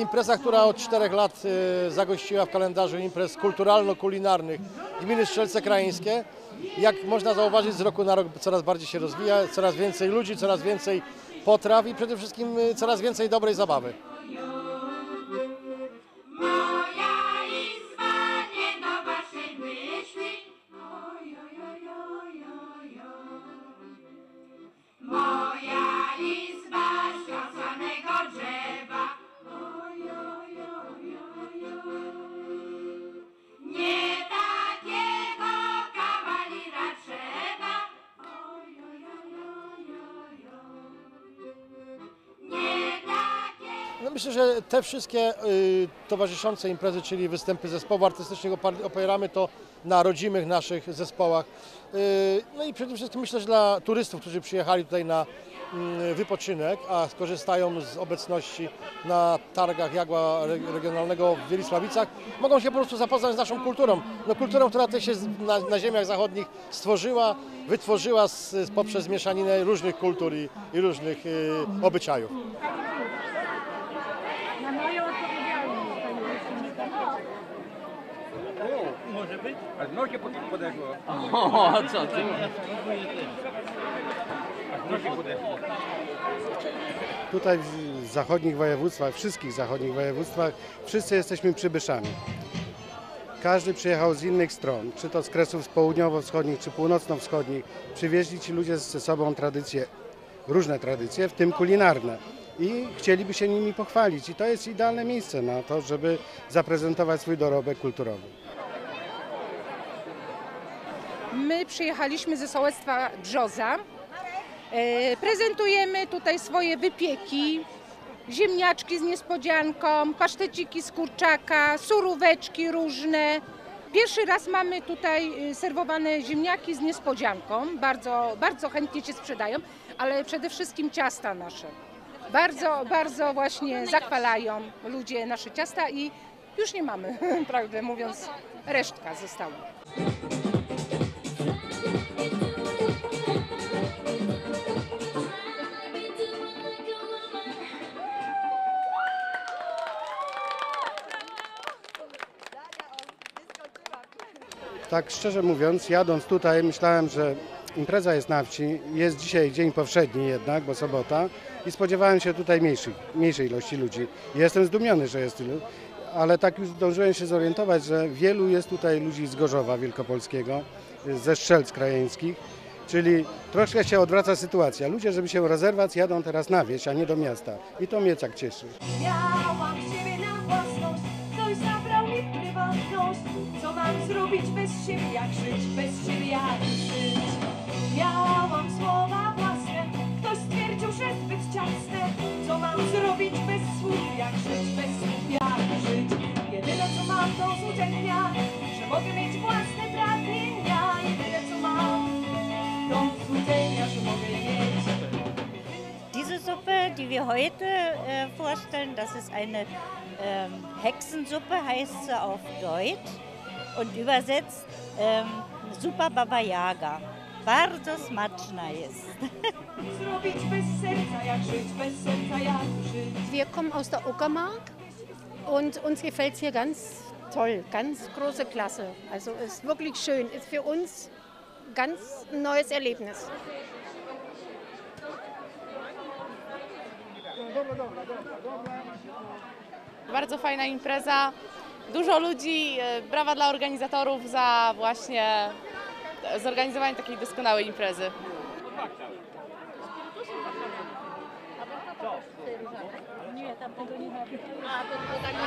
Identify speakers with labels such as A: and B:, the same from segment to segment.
A: impreza, która od czterech lat e, zagościła w kalendarzu imprez kulturalno-kulinarnych gminy Strzelce Krajeńskie. Jak można zauważyć, z roku na rok coraz bardziej się rozwija, coraz więcej ludzi, coraz więcej potraw i przede wszystkim e, coraz więcej dobrej zabawy. Myślę, że te wszystkie y, towarzyszące imprezy, czyli występy zespołów artystycznych opar- opieramy to na rodzimych naszych zespołach. Y, no i przede wszystkim myślę, że dla turystów, którzy przyjechali tutaj na mm, wypoczynek, a skorzystają z obecności na targach Jagła Re- Regionalnego w Wielisławicach, mogą się po prostu zapoznać z naszą kulturą. No, kulturą, która tutaj się na, na ziemiach zachodnich stworzyła, wytworzyła z, poprzez mieszaninę różnych kultur i, i różnych y, obyczajów.
B: Na moją odpowiedzialność, panie rzeczniku.
C: Może być? Aż nosie podeszło.
D: O, co ty?
E: Tutaj w zachodnich województwach, wszystkich zachodnich województwach, wszyscy jesteśmy przybyszami. Każdy przyjechał z innych stron, czy to z kresów południowo-wschodnich, czy północno-wschodnich. Przywieźli ci ludzie ze sobą tradycje, różne tradycje, w tym kulinarne. I chcieliby się nimi pochwalić. I to jest idealne miejsce na to, żeby zaprezentować swój dorobek kulturowy.
F: My przyjechaliśmy ze sołectwa Brzoza. E, Prezentujemy tutaj swoje wypieki, ziemniaczki z niespodzianką, paszteciki z kurczaka, suróweczki różne. Pierwszy raz mamy tutaj y, serwowane ziemniaki z niespodzianką. Bardzo, bardzo chętnie się sprzedają, ale przede wszystkim ciasta nasze. Bardzo, bardzo właśnie zachwalają ludzie nasze ciasta i już nie mamy, prawdę mówiąc, resztka została.
E: Tak szczerze mówiąc, jadąc tutaj myślałem, że impreza jest na wsi, jest dzisiaj dzień powszedni jednak, bo sobota i spodziewałem się tutaj mniejszych, mniejszej ilości ludzi. Jestem zdumiony, że jest tylu, ale tak już zdążyłem się zorientować, że wielu jest tutaj ludzi z Gorzowa Wielkopolskiego, ze Strzelc Krajeńskich, czyli troszkę się odwraca sytuacja. Ludzie, żeby się rozerwać, jadą teraz na wieś, a nie do miasta i to mnie tak cieszy.
G: Zrobić bez siebie, jak żyć, bez siebie jak żyć? Miałam słowa własne, ktoś stwierdził, że zbyt ciasne. Co mam zrobić bez słów, jak żyć, bez słów, jak żyć? Jedyne co mam to złudzenia, że mogę mieć własne pragnienia. Jedyne co mam to złudzenia, że mogę mieć.
H: Diese Suppe, die wir heute äh, vorstellen, das ist eine ähm, Hexensuppe, heißt sie auf Deutsch und übersetzt ähm, Super Baba Yaga. Bardzo smaczna jest.
G: Zrobić bez serca, jak żyć, bez serca, jak żyć.
B: Wir kommen aus der Uckermark und uns gefällt es hier ganz toll, ganz große Klasse. Also ist wirklich schön, ist für uns ganz ein neues Erlebnis.
I: Bardzo fajna impreza, dużo ludzi, e, brawa dla organizatorów za właśnie zorganizowanie takiej doskonałej imprezy.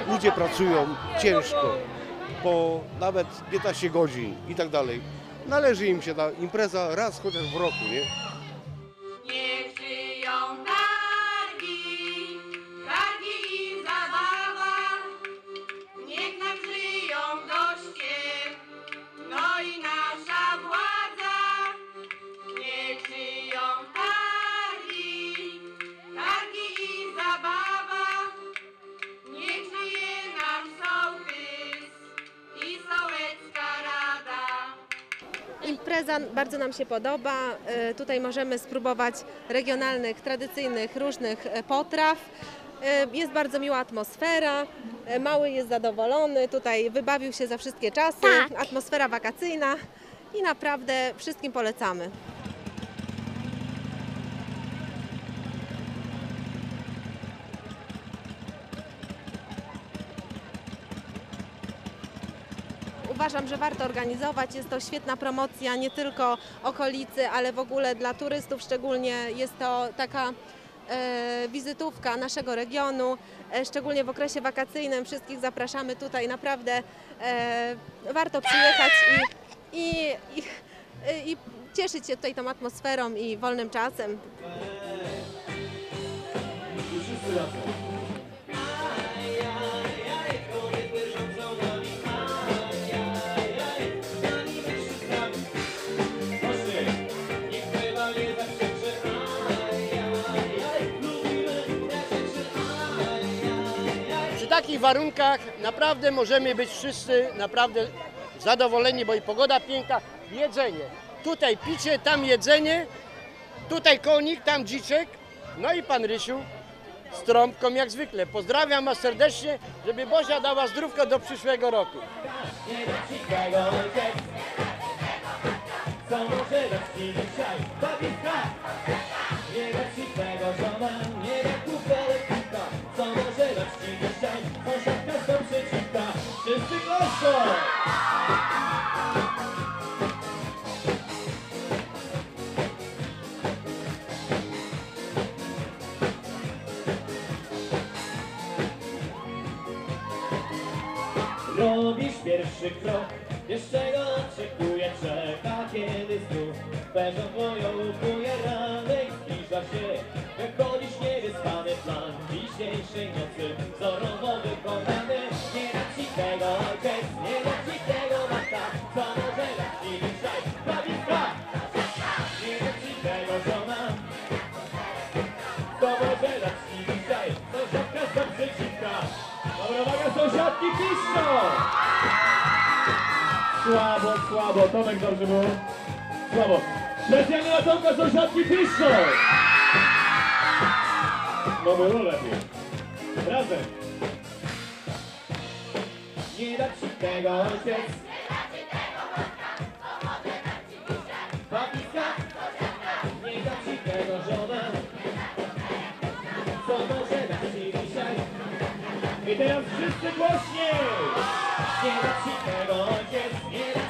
J: ludzie pracują ciężko, po nawet 15 godzin i tak dalej. Należy im się ta impreza raz chociaż w roku, nie?
K: Impreza bardzo nam się podoba. E, Tutaj możemy spróbować regionalnych, tradycyjnych, różnych e, potraw. E, Jest bardzo miła atmosfera, mały jest zadowolony, tutaj wybawił się za wszystkie czasy, atmosfera wakacyjna i naprawdę wszystkim polecamy. Uważam, że warto organizować. Jest to świetna promocja nie tylko okolicy, ale w ogóle dla turystów szczególnie jest to taka e, wizytówka naszego regionu. E, szczególnie w okresie wakacyjnym wszystkich zapraszamy tutaj. Naprawdę e, warto przyjechać i, i, i, i cieszyć się tutaj tą atmosferą i wolnym czasem.
D: Takich warunkach naprawdę możemy być wszyscy naprawdę zadowoleni, bo i pogoda piękna, jedzenie. Tutaj picie, tam jedzenie, tutaj konik, tam dziczek, no i pan Rysiu z trąbką jak zwykle. Pozdrawiam was serdecznie, żeby Bozia dała zdrówka do przyszłego roku.
L: Robisz pierwszy krok, wiesz czego oczekuje, czeka kiedy znów Perzą twoją lupuje ranek, zbliża się. Wychodzisz niewyspany plan dzisiejszej nocy Wzorowo wykonany, nie da ci tego ojciec, nie da ci tego matka. Co może dać ci dzisiaj, bawiska Nie da ci tego żona. Co może dać ci dzisiaj, sąsiadka z naprzeciwka. Dobra, uwaga, sąsiadki piszczą! Słabo, słabo, Tomek dobrze było? Słabo. Specjalnie na Tomka sąsiadki piszczą! No było lepiej. Razem. Nie da ci tego ojciec. Papiska. Nie da ci tego żona. Co może dać ci dzisiaj? I teraz wszyscy głośnie! yes, get yes, yes.